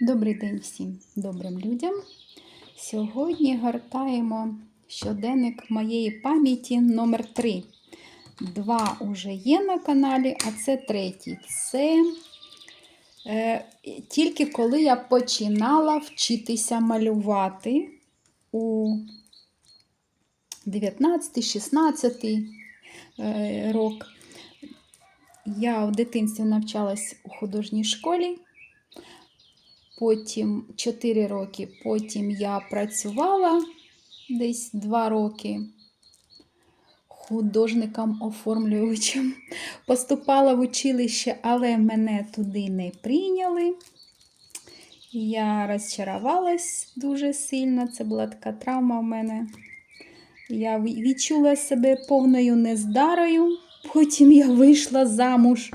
Добрий день всім добрим людям. Сьогодні гортаємо щоденник моєї пам'яті номер 3 Два уже є на каналі, а це третій. Це е, тільки коли я починала вчитися малювати у 19-16 е, рок. Я в дитинстві навчалась у художній школі. Потім 4 роки, потім я працювала десь 2 роки художником-оформлювачем. Поступала в училище, але мене туди не прийняли. Я розчарувалась дуже сильно. Це була така травма в мене. Я відчула себе повною нездарою. Потім я вийшла замуж.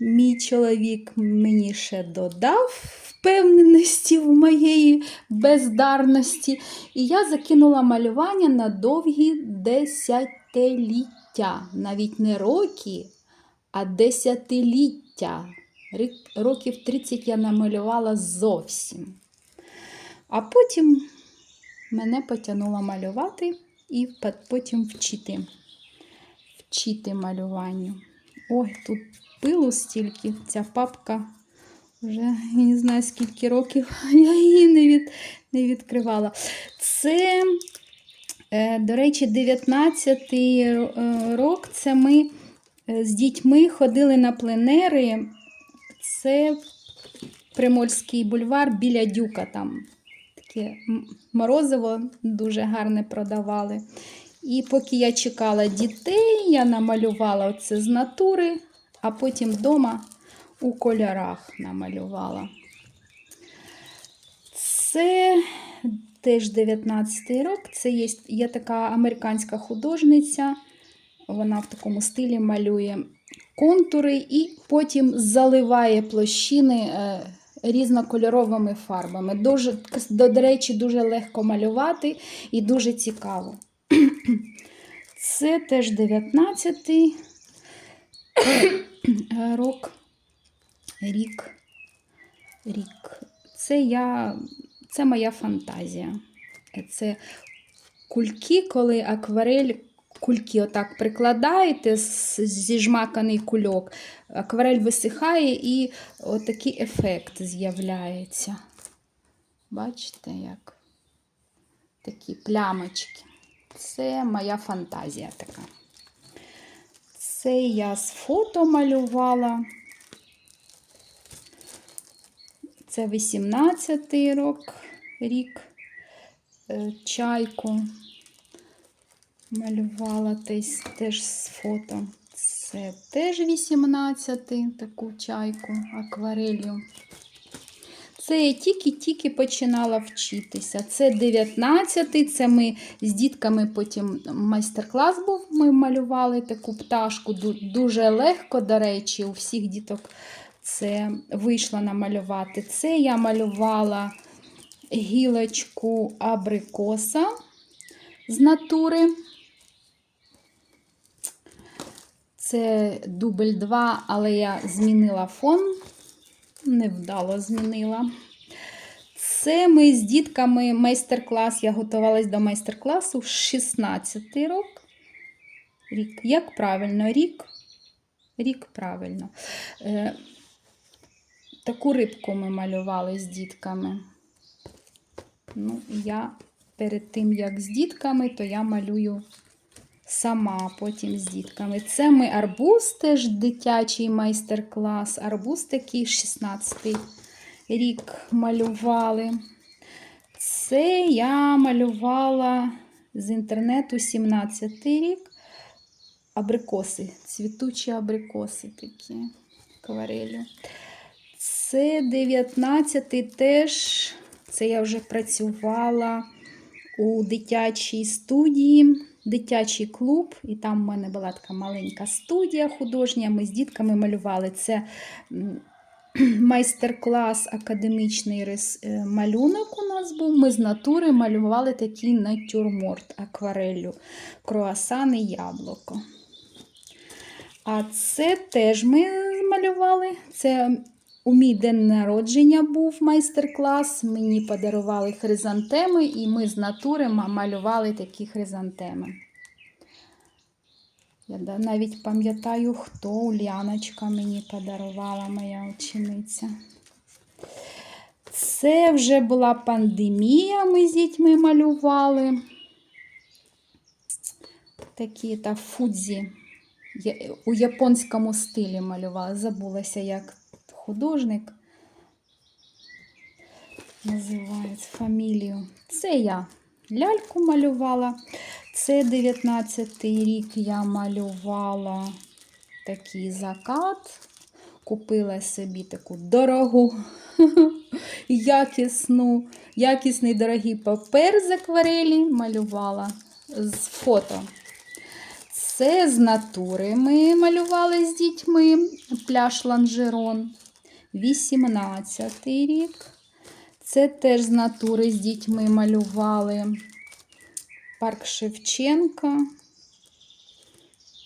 Мій чоловік мені ще додав впевненості в моєї бездарності. І я закинула малювання на довгі десятиліття. Навіть не роки, а десятиліття. Років 30 я намалювала зовсім. А потім мене потягнуло малювати і потім вчити. Вчити малюванню. Ой, тут пилу стільки, ця папка вже не знаю скільки років я її не від, не відкривала. Це, е, до речі, 19-й е, рок. Це ми е, з дітьми ходили на пленери. Це Приморський бульвар біля дюка. Там таке морозиво дуже гарне продавали. І поки я чекала дітей, я намалювала це з натури, а потім вдома у кольорах намалювала. Це теж 19 й рок. Це є, є така американська художниця. Вона в такому стилі малює контури і потім заливає площини е, різнокольоровими фарбами. Дуже, До речі, дуже легко малювати і дуже цікаво. Це теж 19 й рок рік. Рік. Це я, це моя фантазія. Це кульки, коли акварель, кульки отак прикладаєте, зіжмаканий кульок, акварель висихає і отакий ефект з'являється. Бачите, як такі плямочки. Це моя фантазія така. Це я з фото малювала. Це 18-й рок, рік е, чайку. Малювала теж, теж з фото. Це теж 18-й таку чайку акварелью. Це я тільки-тільки починала вчитися. Це 19-й, це ми з дітками потім майстер-клас був, ми малювали таку пташку. Дуже легко, до речі, у всіх діток це вийшла намалювати. Це я малювала гілочку абрикоса з натури. Це дубль 2, але я змінила фон, невдало змінила. Це ми з дітками майстер-клас. Я готувалась до майстер-класу 16 рок. Рік. Як правильно, рік? Рік правильно. Е, Таку рибку ми малювали з дітками. Ну, я перед тим, як з дітками, то я малюю сама, потім з дітками. Це ми арбуз теж дитячий майстер-клас. Арбуз такий 16 рік малювали. Це я малювала з інтернету 17 рік. Абрикоси, цвітучі абрикоси такі акварелю. Це 19-й теж, це я вже працювала у дитячій студії, дитячий клуб, і там в мене була така маленька студія художня. Ми з дітками малювали це майстер-клас, академічний е, малюнок у нас був. Ми з натури малювали такий натюрморт аквареллю, круасан і яблуко. А це теж ми малювали. Це у мій день народження був майстер-клас. Мені подарували хризантеми, і ми з натури малювали такі хризантеми. Я навіть пам'ятаю, хто Уляночка мені подарувала, моя учениця. Це вже була пандемія, ми з дітьми малювали. Такі та фудзі. У японському стилі малювала. Забулася, як художник називається фамілію. Це я ляльку малювала. Це 19-й рік я малювала такий закат. Купила собі таку дорогу, якісну, якісний дорогий папер з акварелі малювала з фото. Це з натури ми малювали з дітьми пляж Ланжерон. 18 рік. Це теж з натури з дітьми малювали парк Шевченка.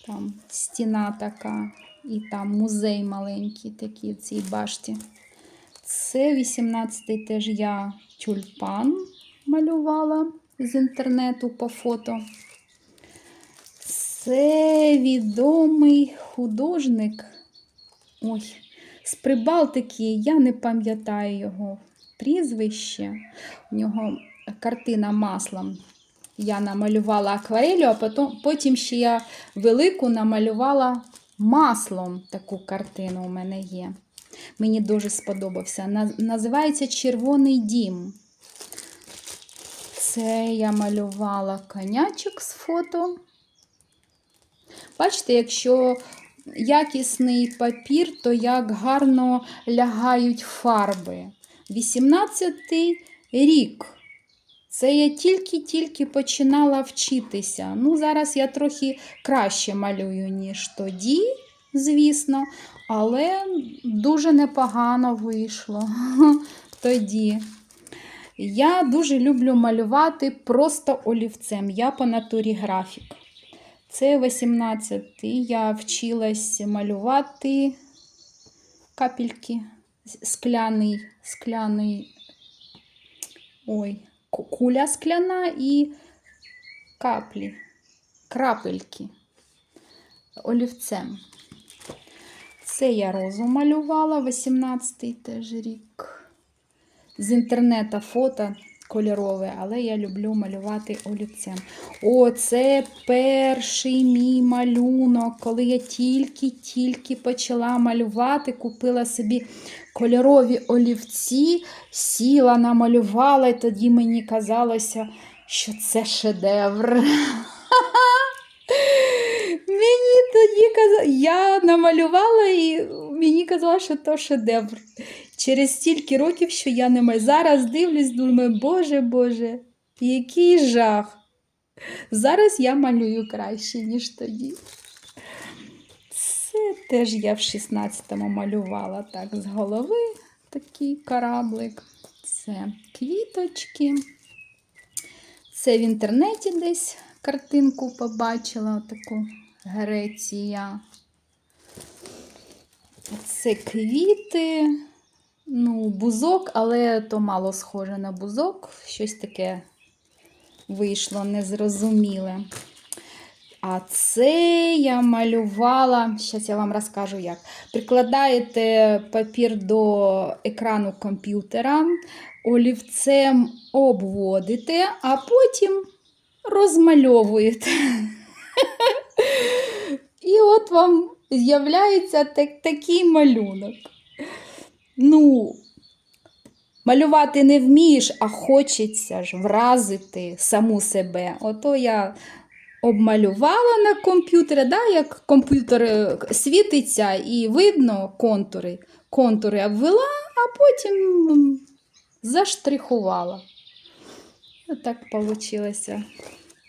Там стіна така, і там музей маленький такий в цій башті. Це 18-й теж я тюльпан малювала з інтернету по фото. Це відомий художник. Ой, з Прибалтики, я не пам'ятаю його прізвище. У нього картина маслом. Я намалювала акварелю, а потім, потім ще я велику намалювала маслом. Таку картину у мене є. Мені дуже сподобався. Називається Червоний дім. Це я малювала конячок з фото. Бачите, якщо якісний папір, то як гарно лягають фарби. 18-й рік. Це я тільки-тільки починала вчитися. Ну, зараз я трохи краще малюю, ніж тоді, звісно, але дуже непогано вийшло тоді. Я дуже люблю малювати просто олівцем. Я по натурі графік. Це 18-й. Я вчилась малювати капельки. Скляний, скляний. Ой, куля скляна і каплі, крапельки олівцем. Це я розу малювала, 18-й теж рік. З інтернету фото кольорове, але я люблю малювати олівцем. О, це перший мій малюнок, коли я тільки-тільки почала малювати, купила собі кольорові олівці, сіла, намалювала, і тоді мені казалося, що це шедевр. Мені тоді казали, я намалювала і мені казали, що то шедевр. Через стільки років, що я не маю. Зараз дивлюсь, думаю, боже, боже, який жах. Зараз я малюю краще, ніж тоді. Це теж я в 16-му малювала так з голови такий кораблик. Це квіточки. Це в інтернеті десь картинку побачила таку Греція. Це квіти, ну, бузок, але то мало схоже на бузок. Щось таке вийшло незрозуміле. А це я малювала, зараз я вам розкажу як. Прикладаєте папір до екрану комп'ютера, олівцем обводите, а потім розмальовуєте. І от вам з'являється такий малюнок. Ну, малювати не вмієш, а хочеться ж вразити саму себе. Ото я обмалювала на комп'ютері, да, як комп'ютер е, світиться і видно контури. Контури обвела, а потім заштрихувала. Отак вийшло.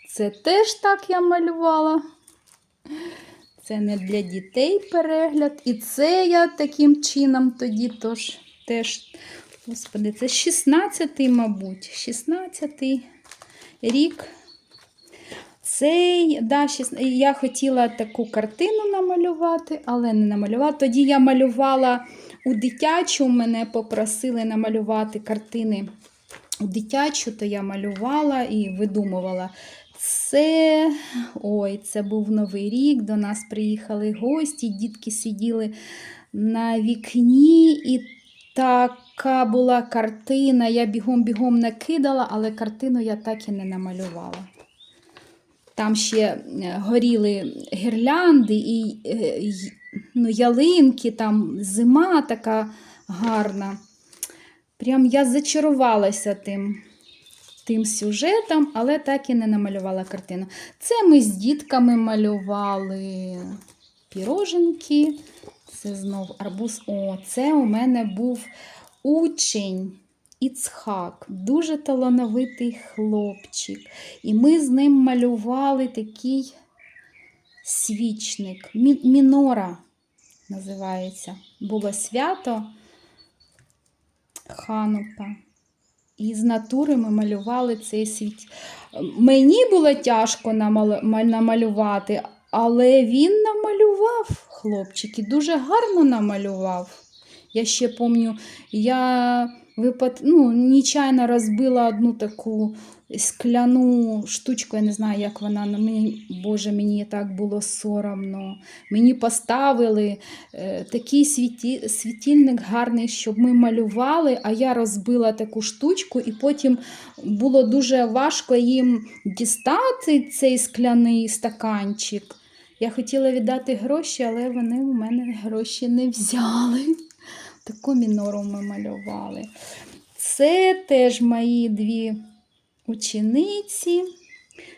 Це теж так я малювала. Це не для дітей перегляд. І це я таким чином тоді тож, теж. Господи, це 16-й, мабуть. 16-й рік. Цей, да, 16, я хотіла таку картину намалювати, але не намалювала. Тоді я малювала У дитячу мене попросили намалювати картини. У дитячу то я малювала і видумувала. Це ой, це був Новий рік. До нас приїхали гості, дітки сиділи на вікні, і така була картина. Я бігом-бігом накидала, але картину я так і не намалювала. Там ще е, горіли гірлянди і е, ну, ялинки, там зима така гарна. Прям я зачарувалася тим, тим сюжетом, але так і не намалювала картину. Це ми з дітками малювали піроженки. Це знов арбуз. О, це у мене був учень Іцхак, дуже талановитий хлопчик. І ми з ним малювали такий свічник. Мі- Мінора називається. Було свято Ханука. І з натури ми малювали цей світ. Мені було тяжко намалювати, але він намалював хлопчик і дуже гарно намалював. Я ще пам'ятаю, я випад... ну, нечайно розбила одну таку скляну штучку, я не знаю, як вона на мені, Боже, мені так було соромно. Мені поставили е, такий світі... світильник гарний, щоб ми малювали, а я розбила таку штучку, і потім було дуже важко їм дістати цей скляний стаканчик. Я хотіла віддати гроші, але вони у мене гроші не взяли. Таку мінору ми малювали. Це теж мої дві учениці.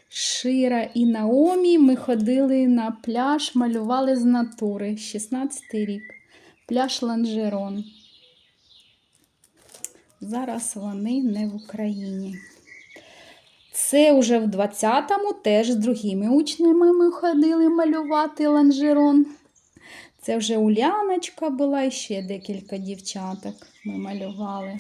Шира і Наомі. Ми ходили на пляж, малювали з натури. 16 рік. Пляж Ланжерон. Зараз вони не в Україні. Це вже в 20-му теж з другими учнями ми ходили малювати ланжерон. Це вже Уляночка була і ще декілька дівчаток ми малювали.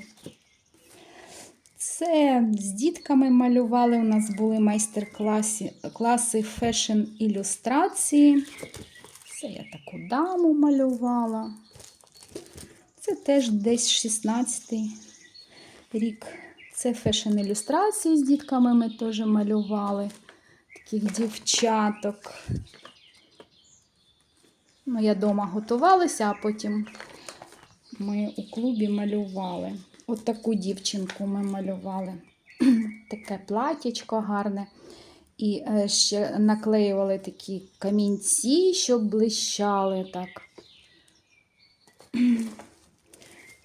Це з дітками малювали. У нас були майстер-класи класи фешн-ілюстрації. Це я таку даму малювала. Це теж десь 16-й рік. Це фешн-ілюстрації з дітками ми теж малювали. Таких дівчаток. Ну, я вдома готувалася, а потім ми у клубі малювали. От таку дівчинку ми малювали. Таке платічко гарне. І е, ще наклеювали такі камінці, щоб блищали так.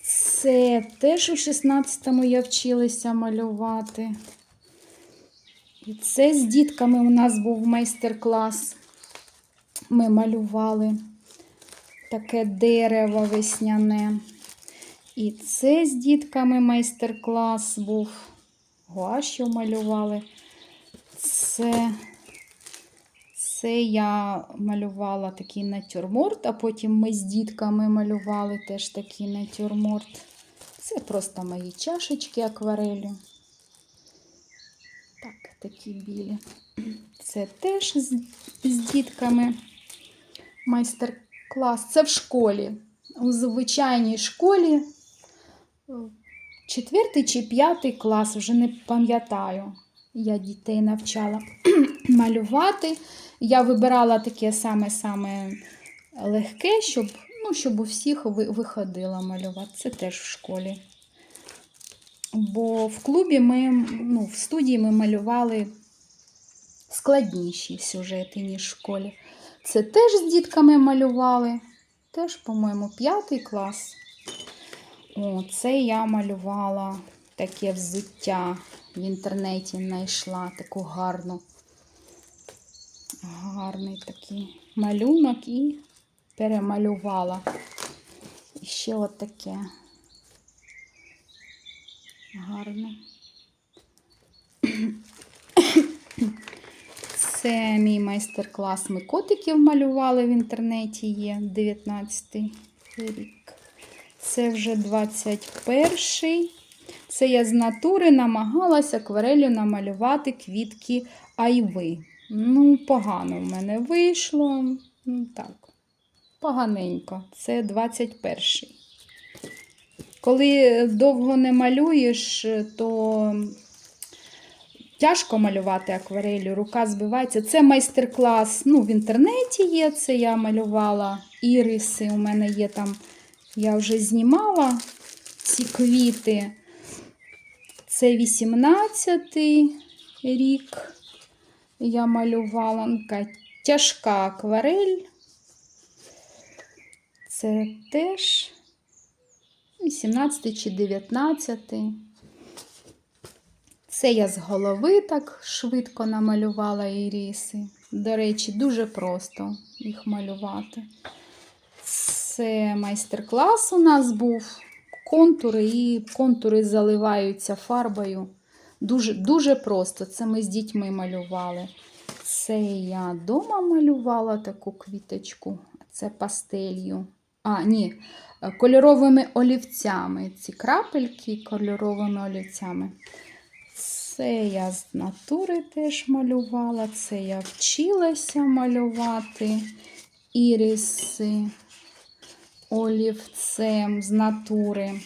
Це теж у 16-му я вчилася малювати. І це з дітками у нас був майстер-клас. Ми малювали таке дерево весняне. І це з дітками майстер-клас був. Гуашю малювали. Це, це я малювала такий натюрморт, а потім ми з дітками малювали теж такий натюрморт. Це просто мої чашечки акварелю. Так, такі білі. Це теж з, з дітками майстер-клас. Це в школі. У звичайній школі. е, Четвертий чи п'ятий клас, вже не пам'ятаю. Я дітей навчала малювати. Я вибирала таке саме-саме легке, щоб, ну, щоб у всіх виходило малювати. Це теж в школі. Бо в клубі ми, ну, в студії ми малювали складніші сюжети, ніж в школі. Це теж з дітками малювали. Теж, по-моєму, п'ятий клас. О, це я малювала таке взуття в інтернеті знайшла таку гарну, гарний такий малюнок і перемалювала. І ще от таке гарне. Це мій майстер-клас. Ми котиків малювали в інтернеті є 19 рік. Це вже 21-й. Це я з натури намагалася акварелью намалювати квітки айви. Ну, погано в мене вийшло. Ну, так, поганенько. Це 21-й. Коли довго не малюєш, то тяжко малювати акварелью, рука збивається. Це майстер-клас. Ну, в інтернеті є це. Я малювала іриси. У мене є там, я вже знімала ці квіти. Це 18-й рік. Я малювала Ну, така тяжка акварель. Це теж 18 чи 19. Це я з голови так швидко намалювала іріси. До речі, дуже просто їх малювати. Це майстер-клас у нас був. Контури і контури заливаються фарбою. Дуже, дуже просто. Це ми з дітьми малювали. Це я вдома малювала таку квіточку. Це пастелью. А, ні, кольоровими олівцями. Ці крапельки кольоровими олівцями. Це я з натури теж малювала. Це я вчилася малювати іриси олівцем з натури.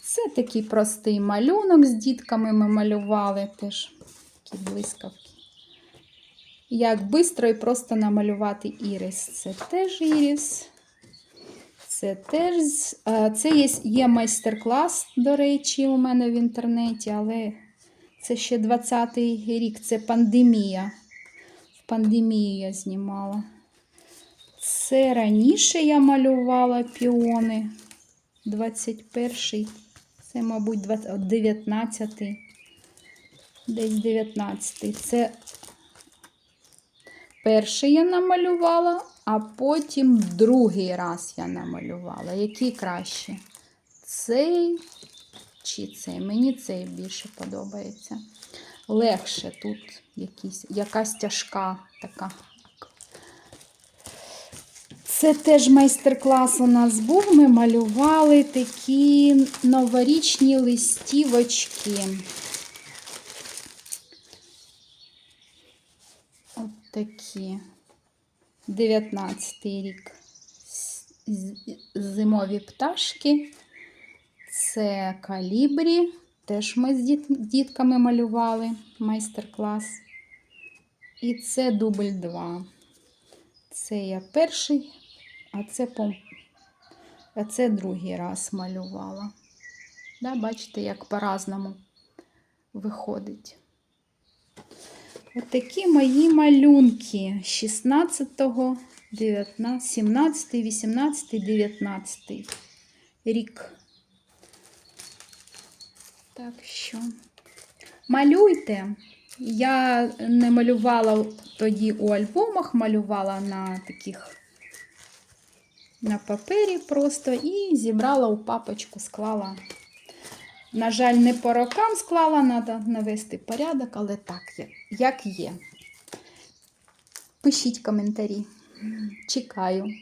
Це такий простий малюнок з дітками ми малювали теж такі блискавки. Як швидко і просто намалювати ірис. Це теж ірис. Це теж е, це є, є майстер-клас, до речі, у мене в інтернеті, але це ще 20-й рік, це пандемія. В пандемію я знімала. Це раніше я малювала піони. 21-й. Це, мабуть, 19-й. Десь 19-й. Це перший я намалювала, а потім другий раз я намалювала. Який краще? Цей чи цей? Мені цей більше подобається. Легше тут якісь, якась тяжка така. Це теж майстер-клас у нас був. Ми малювали такі новорічні листівочки. От такі. 19 рік. Зимові пташки. Це калібрі. Теж ми з діт- дітками малювали майстер-клас. І це дубль 2. Це я перший, а це, по... а це другий раз малювала. Да, бачите, як по-разному виходить. Отакі мої малюнки 16, 19, 17, 18, 19 рік. Так що малюйте. Я не малювала тоді у альбомах, малювала на таких на папері просто і зібрала у папочку, склала. На жаль, не по рокам склала, треба навести порядок, але так, як- як є. Пишіть коментарі. Чекаю.